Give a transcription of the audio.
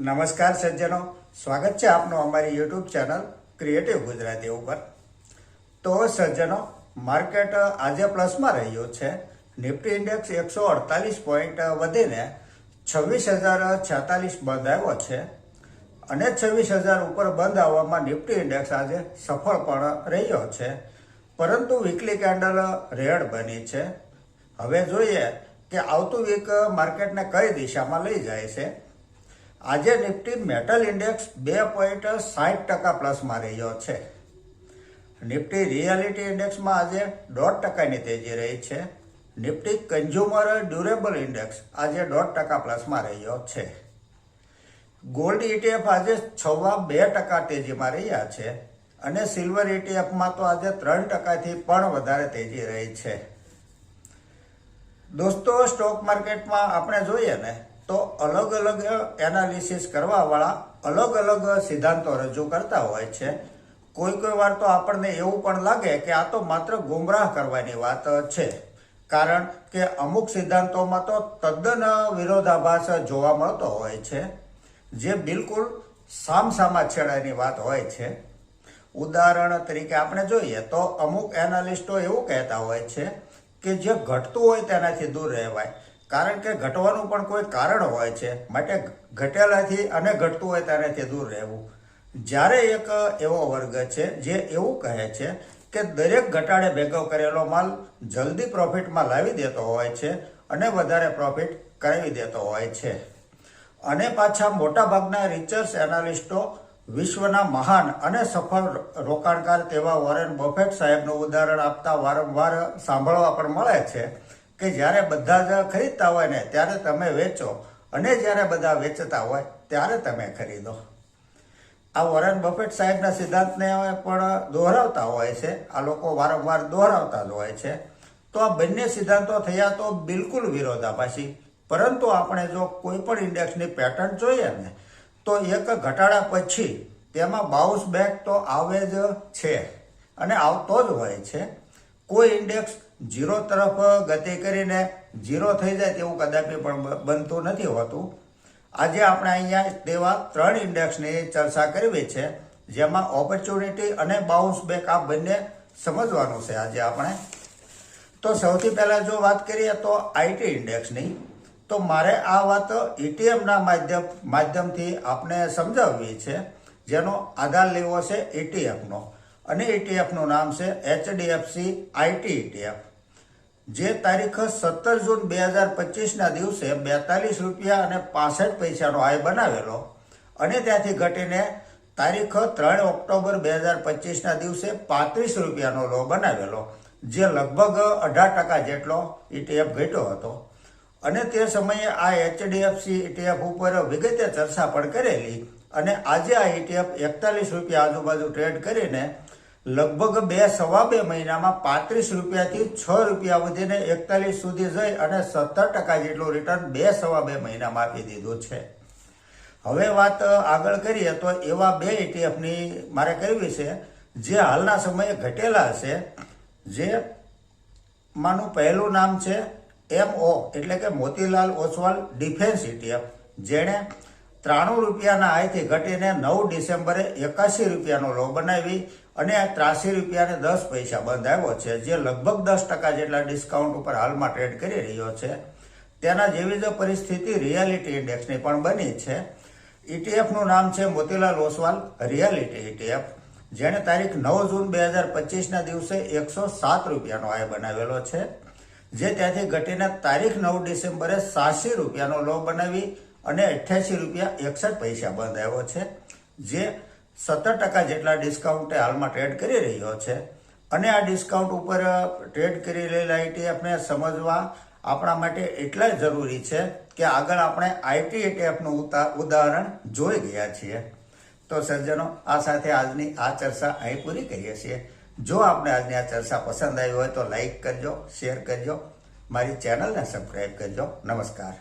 નમસ્કાર સજ્જનો. સ્વાગત છે આપનું અમારી યુટ્યુબ ચેનલ ક્રિએટિવ ગુજરાતી ઉપર. તો સજ્જનો, માર્કેટ આજે પ્લસમાં રહ્યું છે. નિફ્ટી ઇન્ડેક્સ એકસો અડતાલીસ પોઈન્ટ વધીને છવ્વીસ હજાર છેતાલીસ બંધ આવ્યો છે. અને છવ્વીસ હજાર ઉપર બંધ આવવામાં નિફ્ટી ઇન્ડેક્સ આજે સફળ પણ રહ્યો છે. પરંતુ વીકલી કેન્ડલ રેડ બની છે. હવે જોઈએ કે આવતું વીક માર્કેટને કઈ દિશામાં લઈ જાય છે. આજે નિફ્ટી મેટલ ઇન્ડેક્સ બે પોઈન્ટ સાઠ ટકા પ્લસમાં રહ્યો છે. નિફ્ટી રિયાલિટી ઇન્ડેક્સમાં આજે દોઢ ટકાની તેજી રહી છે. નિફ્ટી કન્ઝ્યુમર ડ્યુરેબલ ઇન્ડેક્સ આજે દોઢ ટકા પ્લસમાં રહ્યો છે. ગોલ્ડ ઇટીએફ આજે છવ્વા બે ટકા તેજીમાં રહ્યા છે અને સિલ્વર ઇટીએફમાં તો આજે ત્રણ ટકાથી પણ વધારે તેજી રહી છે. દોસ્તો, સ્ટોક માર્કેટમાં આપણે જોઈએ ને તો અલગ અલગ એનાલિસિસ કરવાવાળા અલગ અલગ સિદ્ધાંતો રજૂ કરતા હોય છે. કોઈ કોઈ વાર તો આપણને એવું પણ લાગે કે આ તો માત્ર ગુમરાહ કરવાની વાત છે. કારણ કે અમુક સિદ્ધાંતોમાં તો તદ્દન વિરોધાભાસ જોવા મળતો હોય છે. જે બિલકુલ સામસામા છેડાની વાત હોય છે. ઉદાહરણ તરીકે આપણે જોઈએ તો અમુક એનાલિસ્ટો એવું કહેતા હોય છે કે જે ઘટતું હોય તેનાથી દૂર રહેવાય. કારણ કે ઘટવાનું પણ કોઈ કારણ હોય છે. માટે ઘટેલાથી અને ઘટતું હોય તેનાથી દૂર રહેવું. જ્યારે એક એવો વર્ગ છે જે એવું કહે છે કે દરેક ઘટાડે ભેગો કરેલો માલ જલ્દી પ્રોફિટમાં લાવી દેતો હોય છે અને વધારે પ્રોફિટ કરાવી દેતો હોય છે. અને પાછા મોટાભાગના રિચર્સ એનાલિસ્ટો વિશ્વના મહાન અને સફળ રોકાણકાર તેવા વોરેન બફેટ સાહેબનું ઉદાહરણ આપતા વારંવાર સાંભળવા પણ મળે છે. કે જ્યારે બધા જ ખરીદતા હોય ને, ત્યારે તમે વેચો. અને જ્યારે બધા વેચતા હોય, ત્યારે તમે ખરીદો. આ વોરેન બફેટ સાહેબના સિદ્ધાંતને પણ દોહરાવતા હોય છે. આ લોકો વારંવાર દોહરાવતા જ હોય છે. તો આ બંને સિદ્ધાંતો થયા તો બિલકુલ વિરોધાભાસી. પરંતુ આપણે જો કોઈ પણ ઇન્ડેક્સની પેટર્ન જોઈએ ને, તો એક ઘટાડા પછી તેમાં બાઉન્સ બેક તો આવે જ છે. અને આવતો જ હોય છે. કોઈ ઇન્ડેક્સ જીરો તરફ ગતિ કરીને જીરો થઈ જાય તેવું કદાપી પણ બનતું નથી હોતું. આજે આપણે અહીંયા તેવા ત્રણ ઇન્ડેક્સની ચર્ચા કરવી છે, જેમાં ઓપોર્ચ્યુનિટી અને બાઉન્સ બેક આ બંને સમજવાનું છે આજે આપણે. તો સૌથી પહેલાં જો વાત કરીએ તો આઈટી ઇન્ડેક્સની તો મારે આ વાત એટીએમના માધ્યમ, માધ્યમથી આપણે સમજાવવી છે, જેનો આધાર લેવો છે ઈટીએફનો અને ઈટીએફનું નામ છે એચડીએફસી આઈટી ઈટીએફ જે તારીખ સત્તર જૂન બે હજાર પચીસના દિવસે બેતાલીસ રૂપિયા અને પાસઠ પૈસાનો આય બનાવેલો અને ત્યાંથી ઘટીને તારીખ ત્રણ ઓક્ટોબર બે હજાર પચીસના દિવસે પાંત્રીસ રૂપિયાનો લો બનાવેલો, જે લગભગ અઢાર ટકા જેટલો ઈટીએફ ઘટ્યો હતો. અને તે સમયે આ એચડીએફસી ઈટીએફ ઉપર વિગતે ચર્ચા પણ કરેલી અને આજે આ ઈટીએફ એકતાલીસ રૂપિયા આજુબાજુ ટ્રેડ કરીને લગભગ બે સવા બે મહિનામાં પાંત્રીસ રૂપિયાથી છ રૂપિયા વધીને એકતાલીસ સુધી જઈ અને સત્તર ટકા જેટલું રિટર્ન બે સવા બે મહિનામાં આપી દીધું છે. હવે વાત આગળ કરીએ તો એવા બે ઈટીએફની મારે કરવી છે, જે હાલના સમયે ઘટેલા છે જે માનું પહેલું નામ છે એમઓ એટલે કે મોતીલાલ ઓસવાલ ડિફેન્સ ઇટીએફ જેણે ત્રાણું રૂપિયાના હાઈથી ઘટીને નવ ડિસેમ્બરે એકાસી રૂપિયાનો લો બનાવી અને ત્રાસી રૂપિયાને દસ પૈસા બંધ આવ્યો છે, જે લગભગ દસ ટકા જેટલા ડિસ્કાઉન્ટ ઉપર હાલમાં ટ્રેડ કરી રહ્યો છે. તેના જેવી જ પરિસ્થિતિ રિયાલિટી ઇન્ડેક્સની પણ બની છે. ઇટીએફનું નામ છે મોતીલાલ ઓસવાલ રિયાલિટી ઇટીએફ જેણે તારીખ નવ જૂન બે હજાર પચીસના દિવસે એકસો સાત રૂપિયાનો આય બનાવેલો છે, જે ત્યાંથી ઘટીને તારીખ નવ ડિસેમ્બરે સાસી રૂપિયાનો લો બનાવી અને અઠ્યાસી રૂપિયા એકસઠ પૈસા બંધ આવ્યો છે, જે સત્તર ટકા જેટલા ડિસ્કાઉન્ટે હાલમાં ટ્રેડ કરી રહ્યો છે. અને આ ડિસ્કાઉન્ટ ઉપર ટ્રેડ કરી રહેલા ઈટીએફને સમજવા આપણા માટે એટલા જરૂરી છે કે આગળ આપણે આઈટી ઈટીએફનું ઉદાહરણ જોઈ ગયા છીએ. તો સર્જનો આ સાથે આજની આ ચર્ચા અહીં પૂરી કરીએ છીએ. જો આપણે આજની આ ચર્ચા પસંદ આવી હોય તો લાઈક કરજો શેર કરજો, મારી ચેનલને સબસ્ક્રાઈબ કરજો. નમસ્કાર.